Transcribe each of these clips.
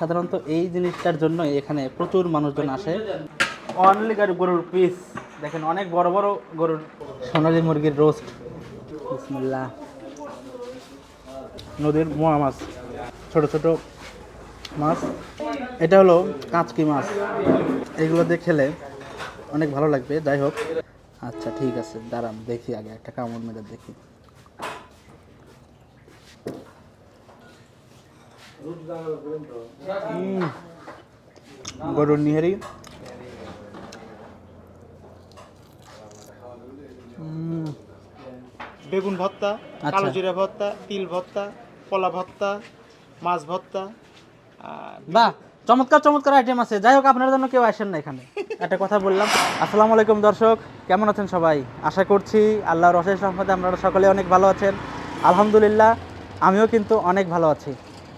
সাধারণত এই জিনিসটার জন্য এখানে প্রচুর মানুষজন আসে। অনলি গরুর পিস দেখেন অনেক বড় বড় গরুর। সোনালী মুরগির রোস্ট বিসমিল্লাহ। নদীর মোয়া মাছ। ছোট ছোট মাছ। এটা হলো কাঁচকি মাছ। এগুলো দিয়ে খেলে অনেক ভালো লাগবে। যাই হোক। আচ্ছা ঠিক আছে। দাঁড়ান দেখি আগে একটা কামড় মেরে দেখি। গরুর নিহারি উম, বেগুন ভর্তা আচ্ছা। কালো জিরা ভর্তা তিল ভর্তা কলা ভর্তা মাছ ভর্তা বাহ চমৎকার চমৎকার আইটেম আছে। যাই হোক আপনার জন্য কেউ আসেন না এখানে। একটা কথা বললাম। আসসালামু আলাইকুম দর্শক। কেমন আছেন সবাই? আশা করছি আল্লাহর অশেষ রহমতে আপনারা সকলে অনেক ভালো আছেন। আলহামদুলিল্লাহ আমিও কিন্তু অনেক ভালো আছি।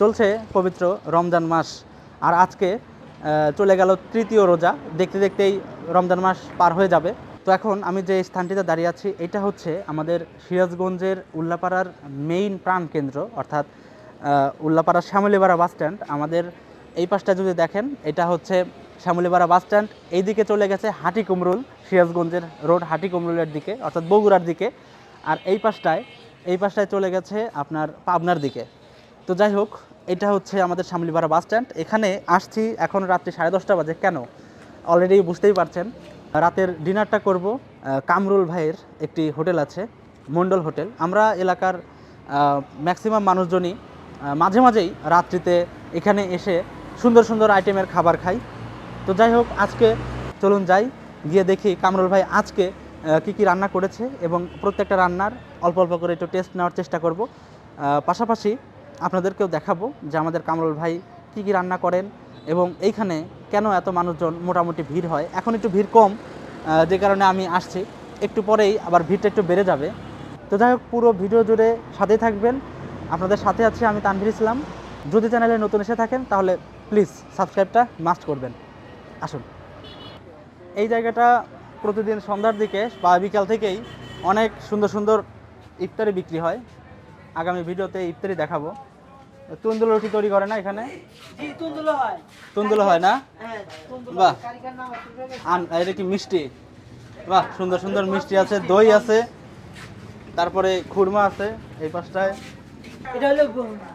চলছে পবিত্র রমজান মাস। আর আজকে চলে গেল তৃতীয় রোজা। দেখতে দেখতেই রমজান মাস পার হয়ে যাবে। তো এখন আমি যে স্থানটিতে দাঁড়িয়ে আছি, এটা হচ্ছে আমাদের সিরাজগঞ্জের উল্লাপাড়ার মেইন প্রাণকেন্দ্র অর্থাৎ উল্লাপাড়ার উল্লাপাড়া শ্যামলীপাড়া বাস স্ট্যান্ড। আমাদের এই পাশটা যদি দেখেন, এটা হচ্ছে শ্যামলীপাড়া বাস স্ট্যান্ড। এই দিকে চলে গেছে হাটি কুমরুল, সিরাজগঞ্জের রোড হাটি কুমরুলের দিকে, অর্থাৎ বগুড়ার দিকে। আর এই পাশটায় এই পাশটায় চলে গেছে আপনার পাবনার দিকে। তো যাই হোক এটা হচ্ছে আমাদের শ্যামলীপাড়া বাস স্ট্যান্ড। এখানে আসছি এখন রাত্রি সাড়ে দশটা বাজে। কেন? অলরেডি বুঝতেই পারছেন। রাতের ডিনারটা করব কামরুল ভাইয়ের একটি হোটেল আছে মণ্ডল হোটেল। আমরা এলাকার ম্যাক্সিমাম মানুষজনই মাঝে মাঝেই রাত্রিতে এখানে এসে সুন্দর সুন্দর আইটেমের খাবার খাই। তো যাই হোক, আজকে চলুন যাই, গিয়ে দেখি কামরুল ভাই আজকে কি কি রান্না করেছে এবং প্রত্যেকটা রান্নার অল্প অল্প করে একটু টেস্ট নেওয়ার চেষ্টা করব। পাশাপাশি আপনাদেরকেও দেখাবো যে আমাদের কামরুল ভাই কি কি রান্না করেন এবং এইখানে কেন এত মানুষজন মোটামুটি ভিড় হয়। এখন একটু ভিড় কম যে কারণে আমি আসছি। একটু পরেই আবার ভিড়টা একটু বেড়ে যাবে। তো যাই হোক, পুরো ভিডিও জুড়ে সাথেই থাকবেন। আপনাদের সাথে আছি আমি তানভীর ইসলাম। যদি চ্যানেলে নতুন এসে থাকেন, তাহলে প্লিজ সাবস্ক্রাইবটা মাস্ট করবেন। আসুন। এই জায়গাটা প্রতিদিন সন্ধ্যার দিকে বা বিকাল থেকেই অনেক সুন্দর সুন্দর ইফতারি বিক্রি হয়। আগামী ভিডিওতে ইফতারি দেখাবো। তুন্দুল রুটি তৈরি করে না এখানে? তুন্দুলো হয়। তুন্দুল হয় না? হ্যাঁ বাহ। এটা কি মিষ্টি? বাহ সুন্দর সুন্দর মিষ্টি আছে দই আছে তারপরে খুরমা আছে এই পাশটায়। এটা হলো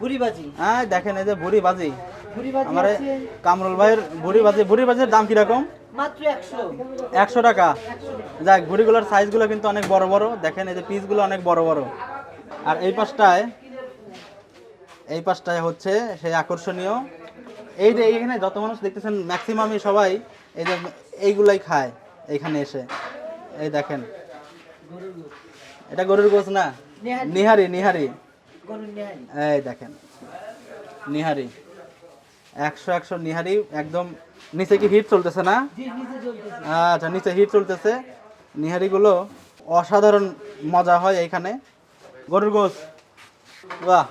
বুড়ি বাজি হ্যাঁ দেখেন এই যে বুড়ি বাজি আমার কামরুল ভাইয়ের বুড়ি বাজি বুড়ি বাজির দাম কীরকম? মাত্র একশো। একশো টাকা। যাক ঘুড়িগুলোর সাইজগুলো কিন্তু অনেক বড় বড়। দেখেন এই যে পিসগুলো অনেক বড় বড়। আর এই পাশটায় এই পাশটায় হচ্ছে সেই আকর্ষণীয়। এই যে এইখানে যত মানুষ দেখতেছেন ম্যাক্সিমামই সবাই এই যে এইগুলাই খায় এইখানে এসে। এই দেখেন। এটা গরুর গোছ না? নেহারি। নিহারি এই দেখেন। নিহারি। একশো একশো নিহারি একদম নিচে কি হিট চলতেছে না? আচ্ছা নিচে হিট চলতেছে। নিহারিগুলো অসাধারণ মজা হয় এইখানে। গরুর গোস বাহ।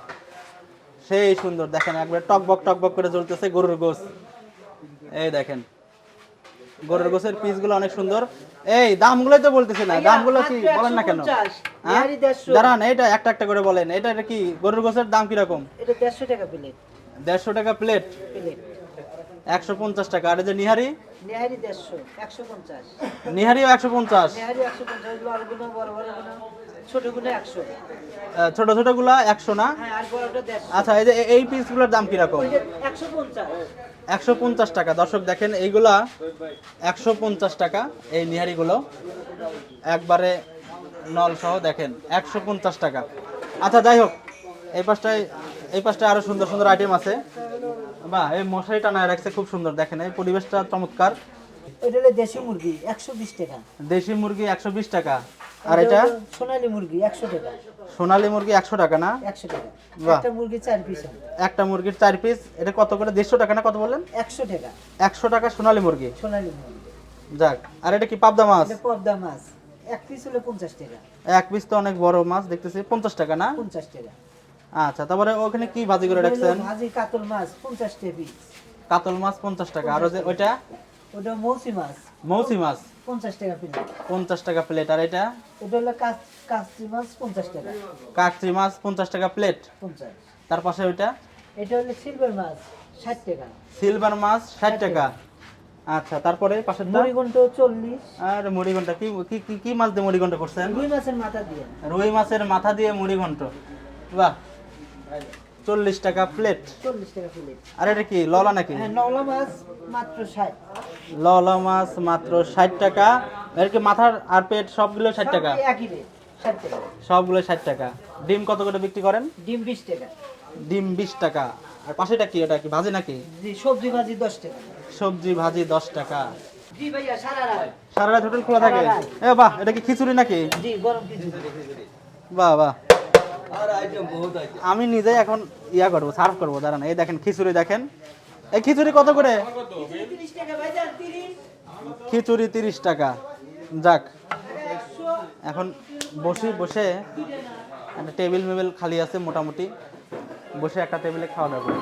সেই সুন্দর দেখেন একবার টকবক টকবক করে জ্বলতেছে গরুর গোস। এই দেখেন গরুর গোসের পিসগুলো অনেক সুন্দর। এই দামগুলোই তো বলতেছে না দামগুলো কি বলেন না কেন? 150, হ্যাঁ? নিহারি 150 দাঁড়ান এটা একটা একটা করে বলেন এটা কি গরুর গোসের দাম কীরকম? এটা দেড়শো টাকা প্লেট দেড়শো টাকা প্লেট একশো পঞ্চাশ টাকা আর এই যে নিহারি? নিহারি দেড়শো একশো পঞ্চাশ। নিহারিও একশো পঞ্চাশ। নেহারি একশো পঞ্চাশ ছোট ছোটগুলা একশো না? হ্যাঁ আচ্ছা এই যে এই পিসগুলোর দাম কীরকম? একশো পঞ্চাশ। টাকা। দর্শক দেখেন এইগুলা একশো পঞ্চাশ টাকা এই নিহারিগুলো। একবারে নল সহ দেখেন একশো পঞ্চাশ টাকা। আচ্ছা যাই হোক এই পাশটায় এই পাশটায় আরও সুন্দর সুন্দর আইটেম আছে। বাহ এই মশারি টানায় রাখছে খুব সুন্দর। দেখেন এই পরিবেশটা চমৎকার। এটা দেশি মুরগি একশো বিশ টাকা। দেশি মুরগি একশো বিশ টাকা। আর এটা? সোনালী মুরগি একশো টাকা। সোনালী মুরগি একশো টাকা না? একশো টাকা। একটা মুরগি চার পিস একটা মুরগির চার পিস এটা কত করে? দেড়শো টাকা না কত বললেন? একশো টাকা। একশো টাকা সোনালী মুরগি। সোনালী মুরগি। যাক আর এটা কি পাবদা মাছ? এটা পদ্মা মাছ। এক পিস হলো পঞ্চাশ টাকা। এক পিস তো অনেক বড় মাছ দেখতেছি পঞ্চাশ টাকা না? পঞ্চাশ টাকা। আচ্ছা তারপরে ওখানে কি ভাজি করে রাখছেন? ভাজি কাতল মাছ পঞ্চাশ টাকা পিস কাতল মাছ পঞ্চাশ টাকা। আর ওই ওইটা? ওটা মৌসি মাছ। মৌসি মাছ। পঞ্চাশ টাকা প্লেট পঞ্চাশ টাকা প্লেট আর এটা? এটা হলো কাচ মাছ পঞ্চাশ টাকা। কাকচি মাছ পঞ্চাশ টাকা প্লেট পঞ্চাশ। তার পাশে ওইটা? এটা হলো সিলভার মাছ ষাট টাকা। সিলভার মাছ ষাট টাকা। আচ্ছা তারপরে পাশের মুড়িঘণ্ট চল্লিশ। আর মুড়িঘন্টা কি কি কি- কি মাছ দিয়ে মুড়ি ঘণ্টা করছেন? রুই মাছের মাথা দিয়ে। রুই মাছের মাথা দিয়ে মুড়ি ঘন্ট বাহ। চল্লিশ টাকা প্লেট চল্লিশ টাকা প্লেট আর এটা কি ললা নাকি? হ্যাঁ নওলা মাছ মাত্র ষাট। ললা মাছ মাত্র ষাট টাকা। এর কি মাথার আর পেট সবগুলো ষাট টাকা? একই ষাট টাকা। সবগুলো ষাট টাকা। ডিম কত করে বিক্রি করেন? ডিম বিশ টাকা। ডিম বিশ টাকা। আর পাশেটা কি এটা কি ভাজি নাকি? জি সবজি ভাজি দশ টাকা। সবজি ভাজি দশ টাকা। জি ভাইয়া সারা রাত। সারা রাত হোটেল খোলা থাকে? এ বাহ এটা কি খিচুড়ি নাকি? জি গরম কিছু বাহ বাহ। আমি নিজে এখন ইয়া করব সার্ভ করব, দাঁড়ান, এই দেখেন, খিচুড়ি দেখেন। এই খিচুড়ি কত করে? খিচুড়ি তিরিশ টাকা। যাক, এখন বসে বসে একটা টেবিল মেবিল খালি আছে মোটামুটি। বসে একটা টেবিলে খাওয়া দাওয়া করি।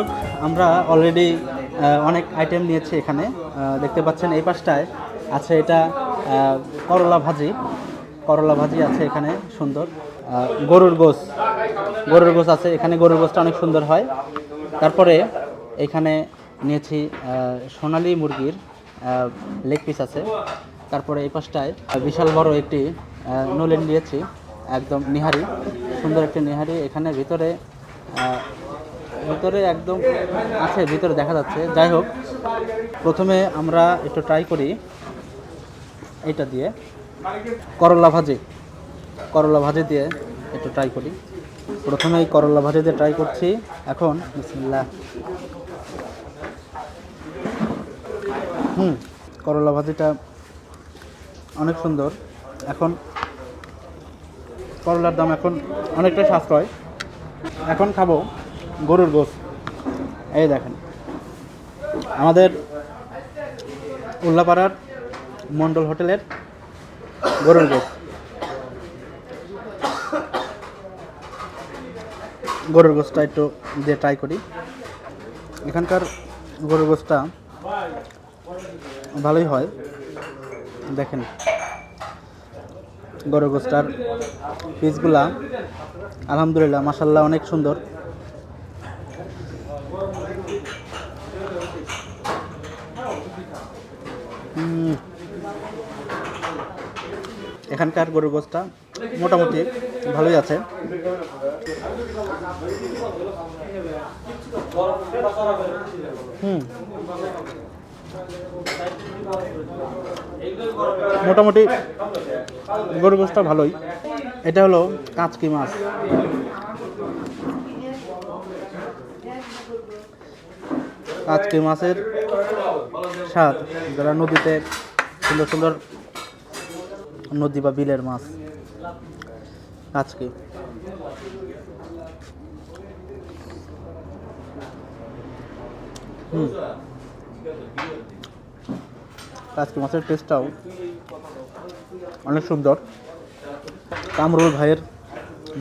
দর্শক, আমরা অলরেডি অনেক আইটেম নিয়েছি এখানে। দেখতে পাচ্ছেন এই পাশটায় আছে এটা করলা ভাজি। করলা ভাজি আছে এখানে, সুন্দর। গরুর গোস গরুর গোস আছে, এখানে গরুর গোসটা অনেক সুন্দর হয়। তারপরে এখানে নিয়েছি সোনালী মুরগির লেগ পিস আছে। তারপরে এই পাশটায় বিশাল বড় একটি নলেন নিয়েছি, একদম নিহারি। সুন্দর একটি নিহারি। এখানে ভিতরে ভিতরে একদম আছে, ভিতরে দেখা যাচ্ছে। যাই হোক, প্রথমে আমরা একটু ট্রাই করি এইটা দিয়ে। করলা ভাজি। করলা ভাজি দিয়ে একটু ট্রাই করি। প্রথমে এই করলা ভাজি দিয়ে ট্রাই করছি। এখন, বিসমিল্লাহ। হুম, করলা ভাজিটা অনেক সুন্দর। এখন, করলার দাম এখন অনেকটা সাশ্রয়। এখন খাব গরুর গোস এই দেখেন। আমাদের উল্লাপাড়ার মন্ডল হোটেলের গরুর গোস গরুর গোসটা একটু দিয়ে ট্রাই করি। এখানকার গরুর গোসটা ভালোই হয়। দেখেন। গরুর গোসটার পিসগুলা আলহামদুলিল্লাহ মাসাল্লাহ অনেক সুন্দর। এখানকার গরুর গোসটা মোটামুটি ভালোই আছে। হুম। মোটামুটি গরুর গোসটা ভালোই। এটা হলো কাঁচকি মাছ। কাঁচকি মাছের স্বাদ, যারা নদীতে সুন্দর সুন্দর নদী বা বিলের মাছ। কাঁচকি হুম। কাঁচকি মাছের টেস্টটাও অনেক সুন্দর। কামরুল ভাইয়ের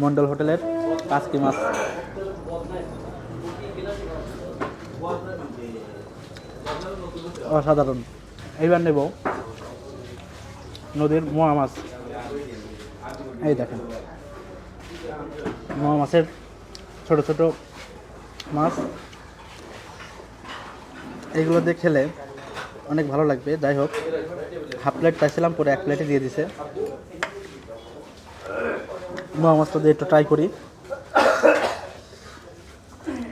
মন্ডল হোটেলের কাঁচকি মাছ? অসাধারণ। এইবার নেব। নদীর মোয়া মাছ। এই দেখেন। মোয়া মাছের ছোট ছোট মাছ। এগুলো দিয়ে খেলে অনেক ভালো লাগবে। যাই হোক, হাফ প্লেট চাইছিলাম পরে এক প্লেটে দিয়ে দিছে। মোয়া মাছটা দিয়ে একটু ট্রাই করি।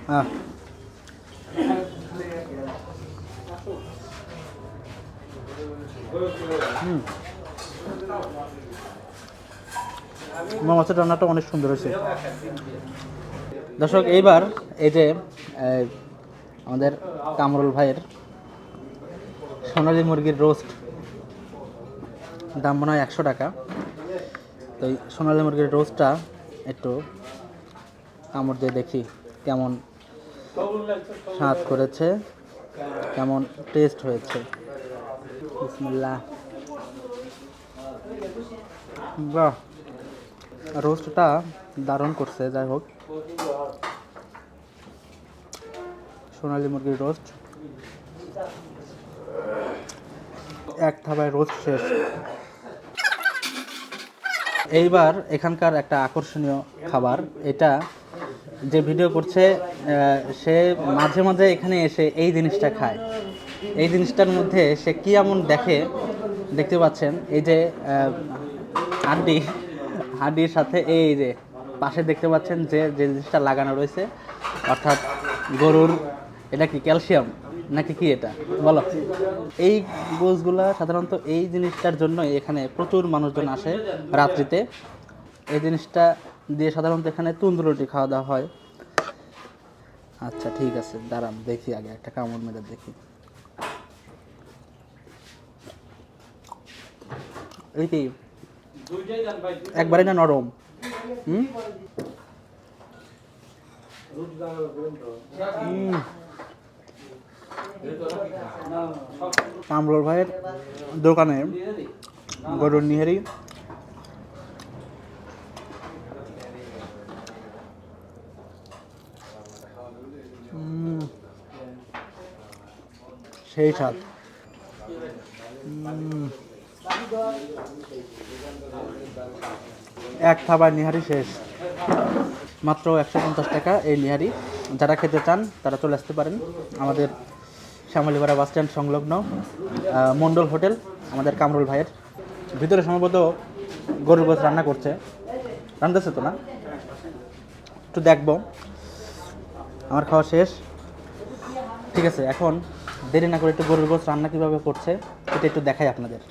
হ্যাঁ হুম। মোয়া মাছের রান্নাটা অনেক সুন্দর হয়েছে। দর্শক এইবার এই যে আমাদের কামরুল ভাইয়ের সোনালী মুরগির রোস্ট দাম মনে হয় একশো টাকা। তো এই সোনালী মুরগির রোস্টটা একটু কামড় দিয়ে দেখি কেমন স্বাদ করেছে কেমন টেস্ট হয়েছে। বিসমিল্লাহ। বাহ। রোস্টটা দারুণ করছে যাই হোক। সোনালী মুরগির রোস্ট। এক থাবায় রোস্ট শেষ। এইবার এখানকার একটা আকর্ষণীয় খাবার। এটা যে ভিডিও করছে সে মাঝে মাঝে এখানে এসে এই জিনিসটা খায়। এই জিনিসটার মধ্যে সে কি এমন দেখে দেখতে পাচ্ছেন? এই যে আহ, হাড্ডির সাথে এই যে পাশে দেখতে পাচ্ছেন যে যে জিনিসটা লাগানো রয়েছে, অর্থাৎ গরুর, এটা কি ক্যালসিয়াম নাকি কি এটা? বলো। এই গোছগুলা সাধারণত এই জিনিসটার জন্য এখানে প্রচুর মানুষজন আসে রাত্রিতে। এই জিনিসটা দিয়ে সাধারণত এখানে তুন্দুরুটি খাওয়া দাওয়া হয়। আচ্ছা ঠিক আছে, দাঁড়ান, দেখি আগে একটা কামড় মেরে দেখি। এই একবারে না নরম। কামরুল ভাইয়ের দোকানে গরুর নিহারি। সেই স্বাদ। এক থাবার নিহারি শেষ। মাত্র একশো পঞ্চাশ টাকা এই নিহারি। যারা খেতে চান তারা চলে আসতে পারেন। আমাদের শ্যামলীপাড়া বাস স্ট্যান্ড সংলগ্ন আহ, মণ্ডল হোটেল আমাদের কামরুল ভাইয়ের। ভিতরে সম্ভবত গরুর গোছ রান্না করছে। রান্নাছে তো না? একটু দেখব। আমার খাওয়া শেষ। ঠিক আছে এখন দেরি না করে একটু গরুর গোছ রান্না কীভাবে করছে এটা একটু দেখাই আপনাদের।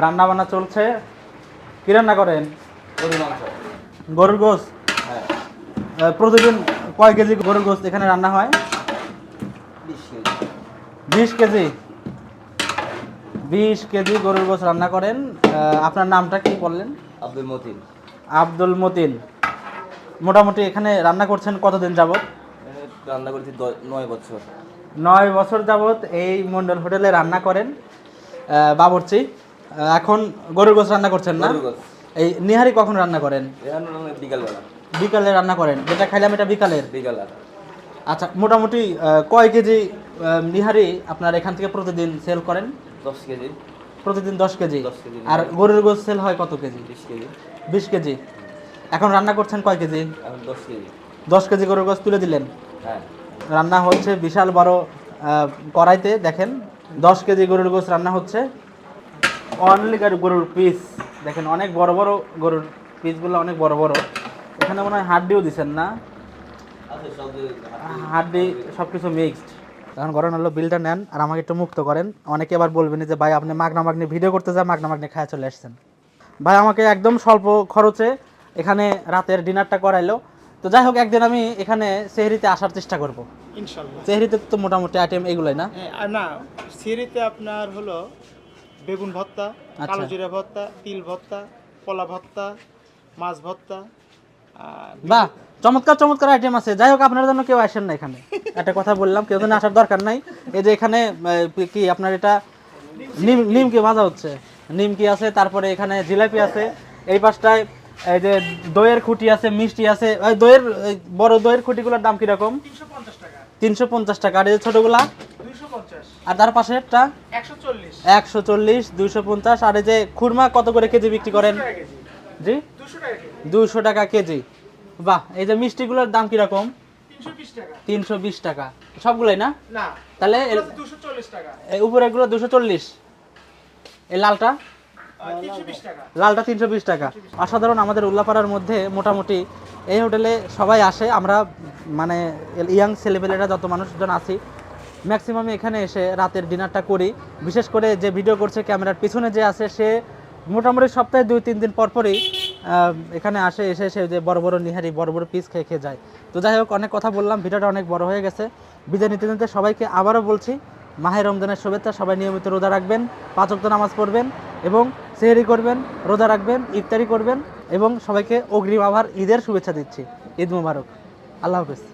রান্না বান্না চলছে। কি রান্না করেন? গরুর গোস প্রতিদিন কয় কেজি গরুর গোস এখানে রান্না হয়? বিশ কেজি। বিশ কেজি? গরুর গোস রান্না করেন। আপনার নামটা কি বললেন? আব্দুল মতিন। আব্দুল মতিন। মোটামুটি এখানে রান্না করছেন কতদিন যাবত রান্না করেছি নয় বছর। নয় বছর যাবত এই মন্ডল হোটেলে রান্না করেন। বাবুর্চি। এখন গরুর গোস রান্না করছেন না? এই নিহারি কখন রান্না করেন? বিকালবেলা। বিকালে রান্না করেন। যেটা খাইলাম এটা বিকালের? বিকাল। আচ্ছা মোটামুটি কয় কেজি নিহারি আপনার এখান থেকে প্রতিদিন সেল করেন? দশ কেজি। প্রতিদিন দশ কেজি। 10 কেজি। আর গরুর গোস সেল হয় কত কেজি? বিশ কেজি। বিশ কেজি। এখন রান্না করছেন কয় কেজি? দশ কেজি। দশ কেজি গরুর গোস তুলে দিলেন। হ্যাঁ। রান্না হচ্ছে বিশাল বড় কড়াইতে দেখেন। দশ কেজি গরুর গোস রান্না হচ্ছে। অনলি গরুর পিস দেখেন অনেক বড় বড় গরুর পিসগুলো অনেক বড় বড়। এখানে মনে হয় হাড্ডিও দিচ্ছেন না? আছে সব হাড্ডি সব কিছু মিক্সড এখন গরম হলো বিলটা নেন আর আমাকে একটু মুক্ত করেন। অনেকে আবার বলবেন যে ভাই আপনি মাগনা মাগনি ভিডিও করতে যা মাগনা মাগনি খায় চলে আসছেন। ভাই আমাকে একদম স্বল্প খরচে এখানে রাতের ডিনারটা করাইলো। তো যাই হোক একদিন আমি এখানে সেহরিতে আসার চেষ্টা করব। ইনশাল্লাহ। সেহরিতে তো মোটামুটি আইটেম এগুলোই না? হ্যাঁ আর না সিঁড়িতে আপনার হলো বেগুন ভর্তা আচ্ছা। কালো জিরা ভর্তা তিল ভর্তা কলা ভর্তা মাছ ভর্তা বাহ চমৎকার চমৎকার আইটেম আছে। যাই হোক আপনার জন্য কেউ আসেন না এখানে। একটা কথা বললাম কেউ যেন আসার দরকার নাই। এই যে এখানে কি আপনার এটা নিম নিমকি ভাজা হচ্ছে? নিমকি আছে? তারপরে এখানে জিলাপি আছে। এই পাশটায় এই যে দইয়ের খুঁটি আছে মিষ্টি আছে। ওই দইয়ের বড় দইয়ের খুঁটিগুলোর দাম কীরকম? তিনশো পঞ্চাশ টাকা। তিনশো পঞ্চাশ টাকা। আর এই যে ছোটোগুলা? দুইশো পঞ্চাশ। আর তার পাশেরটা? একশো চল্লিশ। একশো চল্লিশ দুইশো পঞ্চাশ। আর এই যে খুরমা কত করে কেজি বিক্রি করেন? জি? দুশো টাকা কেজি। বাহ এই যে মিষ্টিগুলোর দাম কীরকম? তিনশো বিশ টাকা। সবগুলোই না? তাহলে চল্লিশ টাকা। দুশো চল্লিশ। এই লালটা? লালটা তিনশো বিশ টাকা। অসাধারণ আমাদের উল্লাপাড়ার মধ্যে মোটামুটি এই হোটেলে সবাই আসে। আমরা মানে ইয়াং ছেলেপেলেরা যত মানুষজন আছি ম্যাক্সিমাম এখানে এসে রাতের ডিনারটা করি। বিশেষ করে যে ভিডিও করছে ক্যামেরার পিছনে যে আছে, সে মোটামুটি সপ্তাহে দুই, তিন দিন পর পরই এখানে আসে, এসে সে যে বড় বড় নিহারি, বড় বড় পিস খেয়ে খেয়ে যায়। তো যাই হোক, অনেক কথা বললাম, ভিডিওটা অনেক বড় হয়ে গেছে। বিদায় নিতে নিতে সবাইকে আবারও বলছি, মাহে রমজানের শুভেচ্ছা, সবাই নিয়মিত রোজা রাখবেন, পাঁচ ওয়াক্ত নামাজ পড়বেন এবং সেহেরি করবেন, রোজা রাখবেন, ইফতারি করবেন এবং সবাইকে অগ্রিম আবার ঈদের শুভেচ্ছা দিচ্ছি। ঈদ মুবারক। আল্লাহ হাফেজ।